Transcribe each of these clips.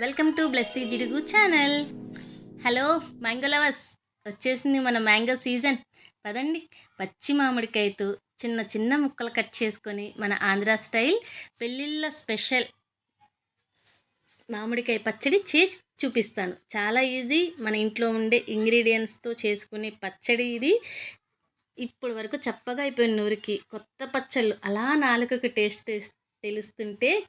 Welcome to Blessy Jidugu channel. Hello mango lovers. వచ్చేసింది మన mango season. పదండి పచ్చి మామిడికాయతో చిన్న చిన్న ముక్కలు కట్ చేసుకొని మన ఆంధ్ర స్టైల్ పెళ్ళిళ్ళ స్పెషల్ మామిడికాయ పచ్చడి చేసి చూపిస్తాను. చాలా ఈజీ. మన ఇంట్లో ఉండే ఇంగ్రీడియంట్స్తో చేసుకునే పచ్చడి ఇది. ఇప్పుడు వరకు చప్పగా అయిపోయిన నూరికి కొత్త పచ్చళ్ళు. అలా నాలుకకు టేస్ట్ తెలుస్తుంటే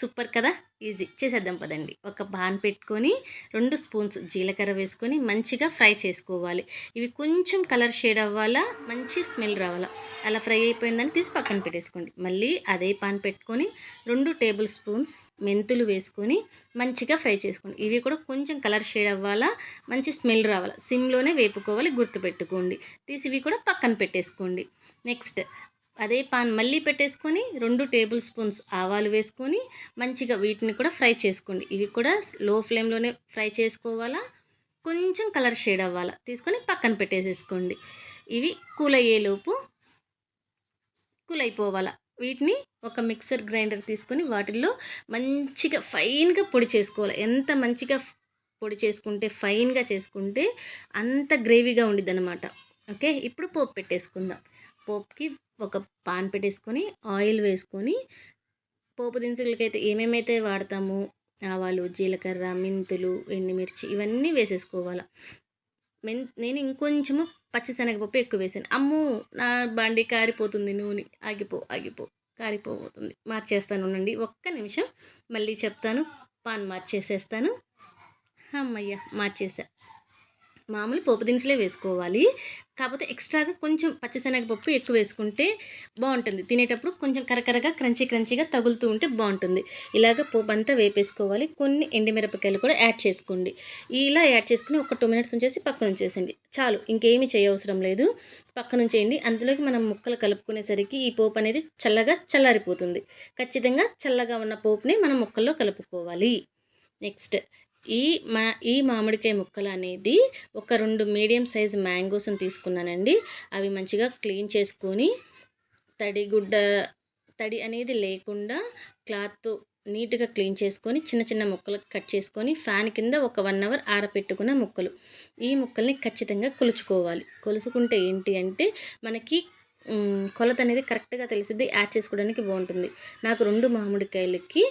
సూపర్ కదా? ఈజీ. చేసేద్దాం పదండి. ఒక పాన్ పెట్టుకొని రెండు స్పూన్స్ జీలకర్ర వేసుకొని మంచిగా ఫ్రై చేసుకోవాలి. ఇవి కొంచెం కలర్ షేడ్ అవ్వాలా? మంచి స్మెల్ రావాలా? అలా ఫ్రై అయిపోయిందని తీసి పక్కన పెట్టేసుకోండి. మళ్ళీ అదే పాన్ పెట్టుకొని రెండు టేబుల్ స్పూన్స్ మెంతులు వేసుకొని మంచిగా ఫ్రై చేసుకోండి. ఇవి కూడా కొంచెం కలర్ షేడ్ అవ్వాలా? మంచి స్మెల్ రావాలా? సిమ్లోనే వేపుకోవాలి గుర్తుపెట్టుకోండి. తీసి ఇవి కూడా పక్కన పెట్టేసుకోండి. నెక్స్ట్ అదే పాన్ మళ్ళీ పెట్టేసుకొని రెండు టేబుల్ స్పూన్స్ ఆవాలు వేసుకొని మంచిగా వీటిని కూడా ఫ్రై చేసుకోండి. ఇవి కూడా లో ఫ్లేమ్లోనే ఫ్రై చేసుకోవాలా? కొంచెం కలర్ షేడ్ అవ్వాలా? తీసుకొని పక్కన పెట్టేసేసుకోండి. ఇవి కూల్ అయ్యేలోపు కూల్ అయిపోవాలా వీటిని ఒక మిక్సర్ గ్రైండర్ తీసుకొని వాటిల్లో మంచిగా ఫైన్గా పొడి చేసుకోవాలి. ఎంత మంచిగా పొడి చేసుకుంటే ఫైన్గా చేసుకుంటే అంత గ్రేవీగా ఉండిద్ది అనమాట ఓకే? ఇప్పుడు పోపు పెట్టేసుకుందాం. పోపుకి ఒక పాన్ పెట్టేసుకొని ఆయిల్ వేసుకొని పోపు దినుసులకైతే ఏమేమైతే వాడతామో ఆవాలు జీలకర్ర మెంతులు ఎండుమిర్చి ఇవన్నీ వేసేసుకోవాలి. మెన్ నేను ఇంకొంచెము పచ్చిశనగపప్పు ఎక్కువ వేసాను. అమ్ము నా బండి కారిపోతుంది నూనె. ఆగిపో ఆగిపో కారిపోతుంది. మార్చేస్తాను ఉండండి. ఒక్క నిమిషం మళ్ళీ చెప్తాను. పాన్ మార్చేసేస్తాను. అమ్మయ్య మార్చేసా మామూలు పోపు దినుసులే వేసుకోవాలి. కాకపోతే ఎక్స్ట్రాగా కొంచెం పచ్చిశనగపప్పు ఎక్కువ వేసుకుంటే బాగుంటుంది. తినేటప్పుడు కొంచెం కరకరగా క్రంచీ క్రంచీగా తగులుతూ ఉంటే బాగుంటుంది. ఇలాగ పోపు అంతా వేపేసుకోవాలి. కొన్ని ఎండిమిరపకాయలు కూడా యాడ్ చేసుకోండి. ఇలా యాడ్ చేసుకుని ఒక టూ మినిట్స్ ఉంచేసి పక్కన ఉంచేసండి. చాలు ఇంకేమీ చేయవసరం లేదు. పక్కన ఉంచేయండి. అందులోకి మనం ముక్కలు కలుపుకునేసరికి ఈ పోపు అనేది చల్లగా చల్లారిపోతుంది. ఖచ్చితంగా చల్లగా ఉన్న పోపుని మనం ముక్కల్లో కలుపుకోవాలి. నెక్స్ట్ ఈ మా ఈ మామిడికాయ ముక్కలు అనేది ఒక రెండు మీడియం సైజ్ మ్యాంగోస్ని తీసుకున్నానండి. అవి మంచిగా క్లీన్ చేసుకొని తడి గుడ్డ తడి అనేది లేకుండా క్లాత్ నీట్గా క్లీన్ చేసుకొని చిన్న చిన్న ముక్కలు కట్ చేసుకొని ఫ్యాన్ కింద ఒక వన్ అవర్ ఆరపెట్టుకున్న ముక్కలు. ఈ ముక్కల్ని ఖచ్చితంగా కొలుచుకోవాలి. కొలుచుకుంటే ఏంటి అంటే మనకి కొలత అనేది కరెక్ట్గా తెలిసిద్ది యాడ్ చేసుకోవడానికి బాగుంటుంది. నాకు రెండు మామిడికాయలకి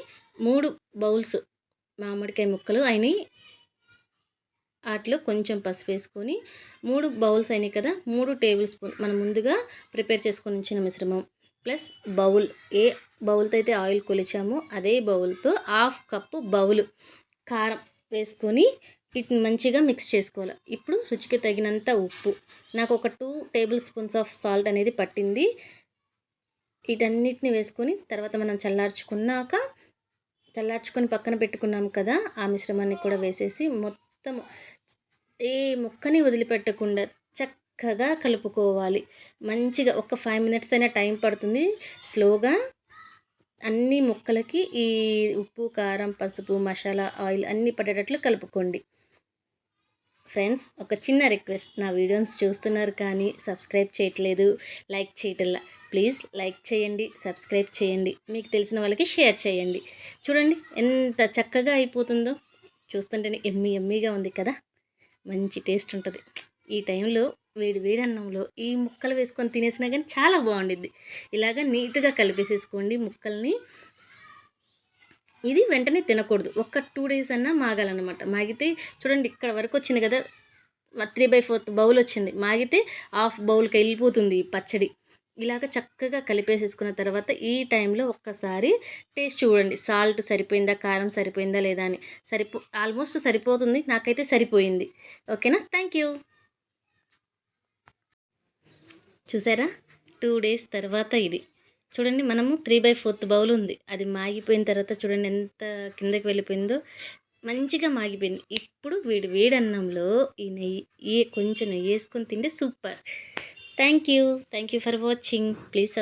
మూడు బౌల్స్ మామిడికాయ ముక్కలు అయినాయి. వాటిలో కొంచెం పసుపు వేసుకొని మూడు బౌల్స్ అయినాయి కదా మూడు టేబుల్ స్పూన్ మనం ముందుగా ప్రిపేర్ చేసుకొని ఉంచిన మిశ్రమం. ప్లస్ బౌల్ ఏ బౌల్తో అయితే ఆయిల్ కొలిచామో అదే బౌల్తో హాఫ్ కప్పు బౌల్ కారం వేసుకొని వీటిని మంచిగా మిక్స్ చేసుకోవాలి. ఇప్పుడు రుచికి తగినంత ఉప్పు. నాకు ఒక two table spoons of salt అనేది పట్టింది. వీటన్నిటిని వేసుకొని తర్వాత మనం చల్లార్చుకున్నాక చల్లార్చుకొని పక్కన పెట్టుకున్నాం కదా ఆ మిశ్రమాన్ని కూడా వేసేసి మొత్తం ఏ ముక్కని వదిలిపెట్టకుండా చక్కగా కలుపుకోవాలి. మంచిగా ఒక ఫైవ్ మినిట్స్ అయినా టైం పడుతుంది. స్లోగా అన్ని ముక్కలకి ఈ ఉప్పు కారం పసుపు మసాలా ఆయిల్ అన్నీ పడేటట్లు కలుపుకోండి. ఫ్రెండ్స్ ఒక చిన్న రిక్వెస్ట్. నా వీడియోస్ చూస్తున్నారు కానీ సబ్స్క్రైబ్ చేయట్లేదు. లైక్ చేయటల్లా ప్లీజ్ లైక్ చేయండి సబ్స్క్రైబ్ చేయండి. మీకు తెలిసిన వాళ్ళకి షేర్ చేయండి. చూడండి ఎంత చక్కగా అయిపోతుందో. చూస్తుంటేనే ఎమ్మి ఎమ్మిగా ఉంది కదా. మంచి టేస్ట్ ఉంటుంది. ఈ టైంలో వేడి వేడి అన్నంలో ఈ ముక్కలు వేసుకొని తినేసినా కానీ చాలా బాగుండిద్ది. ఇలాగ నీట్గా కలిపేసేసుకోండి ముక్కల్ని. ఇది వెంటనే తినకూడదు. ఒక్క టూ డేస్ అన్నా మాగాలన్నమాట. మాగితే చూడండి ఇక్కడ వరకు వచ్చింది కదా త్రీ బై ఫోర్త్ బౌల్ వచ్చింది. మాగితే హాఫ్ బౌల్కి వెళ్ళిపోతుంది పచ్చడి. ఇలాగ చక్కగా కలిపేసేసుకున్న తర్వాత ఈ టైంలో ఒక్కసారి టేస్ట్ చూడండి. సాల్ట్ సరిపోయిందా కారం సరిపోయిందా లేదా అని. సరిపో ఆల్మోస్ట్ సరిపోతుంది. నాకైతే సరిపోయింది. ఓకేనా? థ్యాంక్ యూ చూసారా? టూ డేస్ తర్వాత ఇది. చూడండి మనము త్రీ బై ఫోర్త్ బౌల్ ఉంది. అది మాగిపోయిన తర్వాత చూడండి ఎంత కిందకి వెళ్ళిపోయిందో. మంచిగా మాగిపోయింది. ఇప్పుడు వీడి వేడన్నంలో ఈ నెయ్యి కొంచెం నెయ్యి వేసుకొని తింటే super. Thank you. Thank you for watching. Please